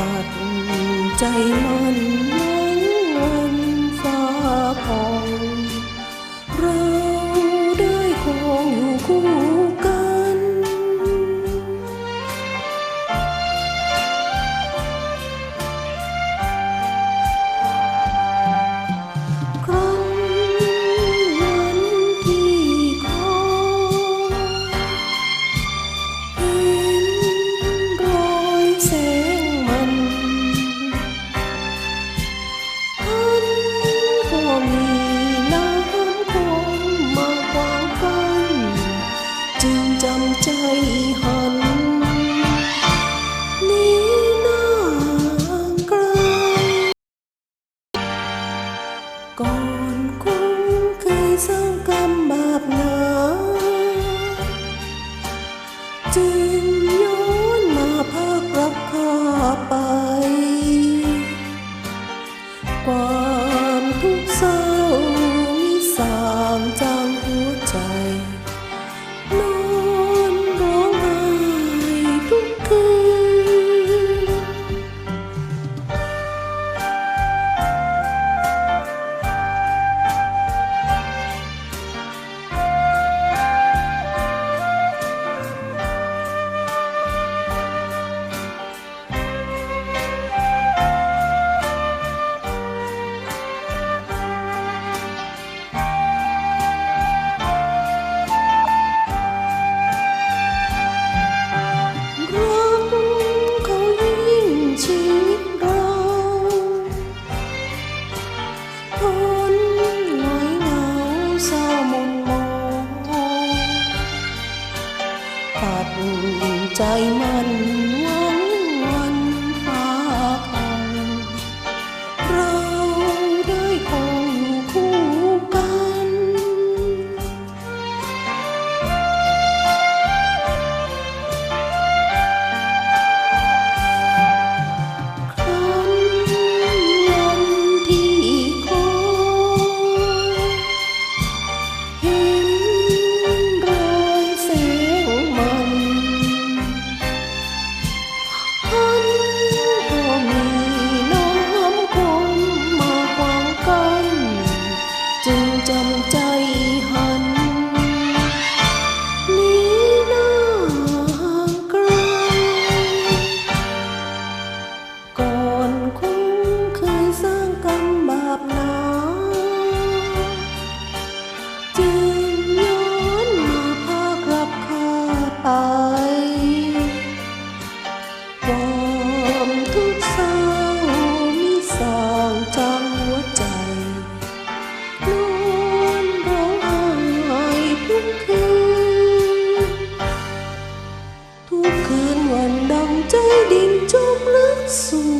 ปัดใจมันวันฟ้าผ่องเราได้คองอยู่คู่ thốn nỗi đau sao mòn mỏi phạt ใจ mình sua.